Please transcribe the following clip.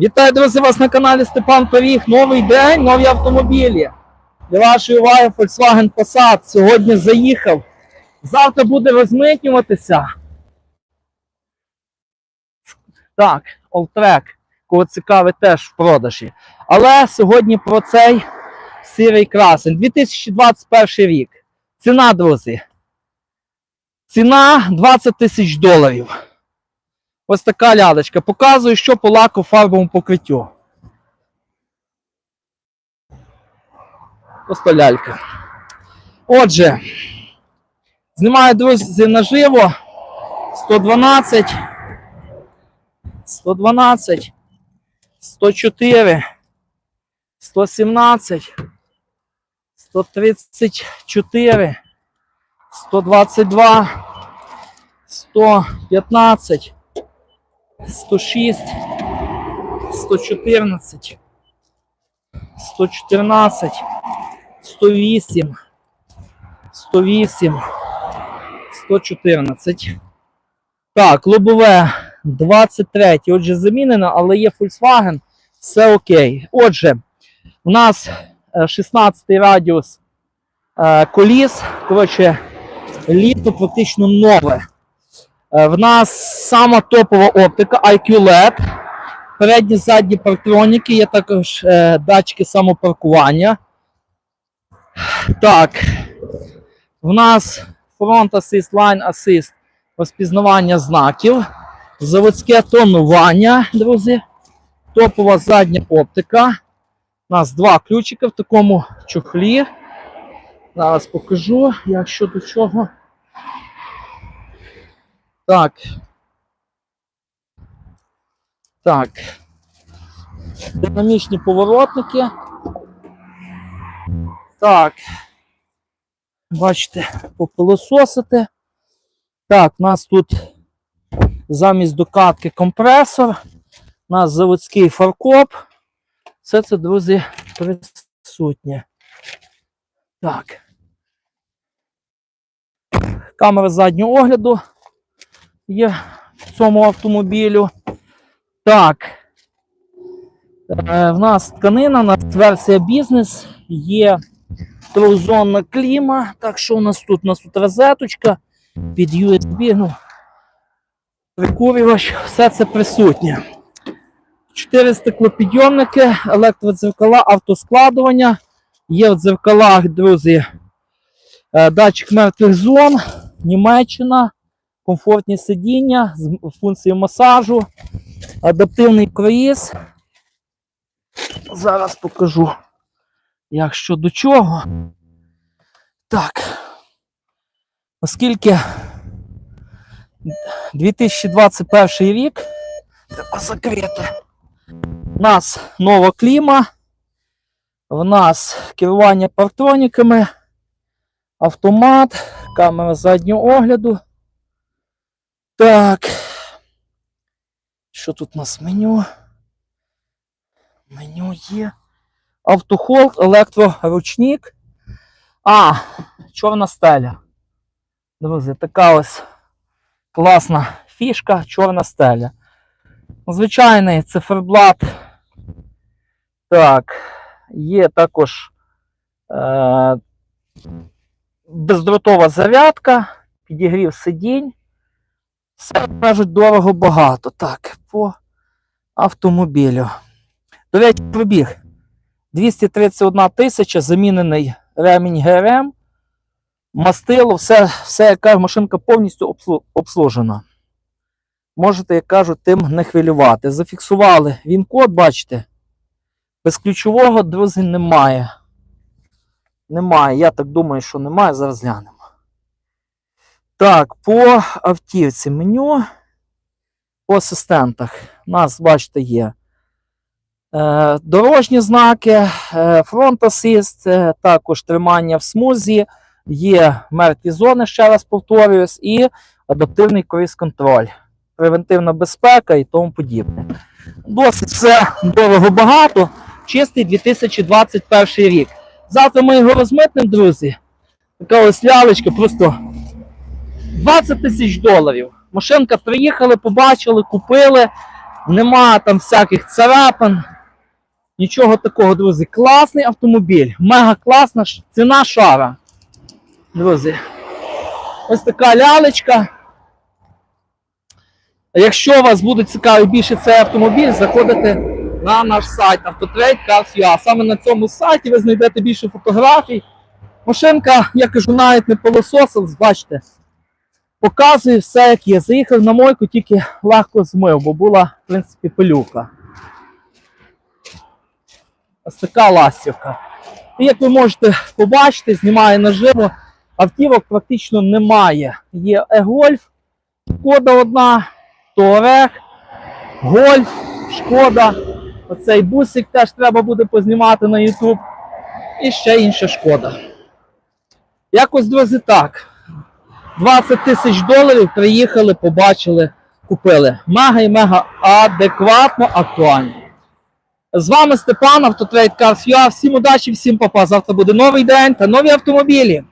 Вітаю, друзі, вас на каналі Степан Пиріг. Новий день, нові автомобілі. Для вашої уваги Volkswagen Passat. Сьогодні заїхав. Завтра буде розмитнюватися. Так, Alltrack. Кого цікавить теж в продажі. Але сьогодні про цей сірий красень. 2021 рік. Ціна, друзі. Ціна 20 тисяч доларів. Ось така лялечка. Показую, що по лаку фарбовому покриттю. Просто лялька. Отже, знімаю, друзі, наживо. 112. 112. 104. 117. 134. 122. 115. 106, 114, 114, 108, 108, 114. Так, лобове 23. Отже, замінено, але є Volkswagen. Все окей. Отже, у нас 16 радіус е, коліс. Коротше, літо практично нове. Е, В нас сама топова оптика IQ LED. Передні задні партроніки, є також е, датчики самопаркування. Так. В нас Front Assist, Line Assist, розпізнавання знаків, заводське тонування, друзі. Топова задня оптика. У нас два ключики в такому чохлі. Зараз покажу, як що до чого. Так. Так. Динамічні поворотники. Так. Бачите, попилососити. Так, у нас тут замість докатки компресор. У нас заводський фаркоп. Все це, друзі, присутнє. Так. Камера заднього огляду є в цьому автомобілю. Так. Е, в нас тканина, у нас версія бізнес, є трьохзонна кліма. Так, що у нас тут? У нас тут розеточка під USB, ну, прикурювач, все це присутнє. Чотири стеклопідйомники, електродзеркала, автоскладування. Є в дзеркалах, друзі, е, датчик мертвих зон, Німеччина комфортні сидіння з функцією масажу, адаптивний круїз. Зараз покажу, як що до чого. Так. Оскільки 2021 рік треба закрити. У нас нова кліма, в нас керування партроніками, автомат, камера заднього огляду. Так. Що тут у нас меню? Меню є. Автохолд, електроручник. А, чорна стеля. Друзі, така ось класна фішка, чорна стеля. Звичайний циферблат. Так, є також е, бездротова зарядка, підігрів сидінь. Все кажуть дорого багато. Так, по автомобілю. До речі, пробіг. 231 тисяча, замінений ремінь ГРМ, мастило, все, все як кажуть, машинка повністю обслужена. Можете, як кажуть, тим не хвилювати. Зафіксували він код, бачите. Без ключового, друзі, немає. Немає. Я так думаю, що немає. Зараз глянемо. Так, по автівці меню. По асистентах. У нас, бачите, є е, дорожні знаки, е, фронт асист, е, також тримання в смузі, є мертві зони, ще раз повторююсь, і адаптивний круїз контроль, превентивна безпека і тому подібне. Досить все дорого багато. Чистий 2021 рік. Завтра ми його розмитнемо, друзі. Така ось лялечка, просто 20 тисяч доларів. Машинка приїхали, побачили, купили. Нема там всяких царапин. Нічого такого, друзі. Класний автомобіль. Мега класна ціна шара. Друзі. Ось така лялечка. Якщо вас буде цікавий більше цей автомобіль, заходите на наш сайт Autotrade Cars.ua. Саме на цьому сайті ви знайдете більше фотографій. Машинка, я кажу, навіть не пилососив, бачите. Показує все, як є. Заїхав на мойку, тільки легко змив, бо була, в принципі, пилюка. Ось така ластівка. І як ви можете побачити, знімає наживо, автівок практично немає. Є E-Golf, шкода одна, Touareg, Гольф, шкода. Оцей бусик теж треба буде познімати на YouTube. І ще інша шкода. Якось, друзі, так. 20 тисяч доларів приїхали, побачили, купили. Мега і мега адекватно, актуально. З вами Степан, Автотрейд Cars.ua. Всім удачі, всім папа. Завтра буде новий день та нові автомобілі.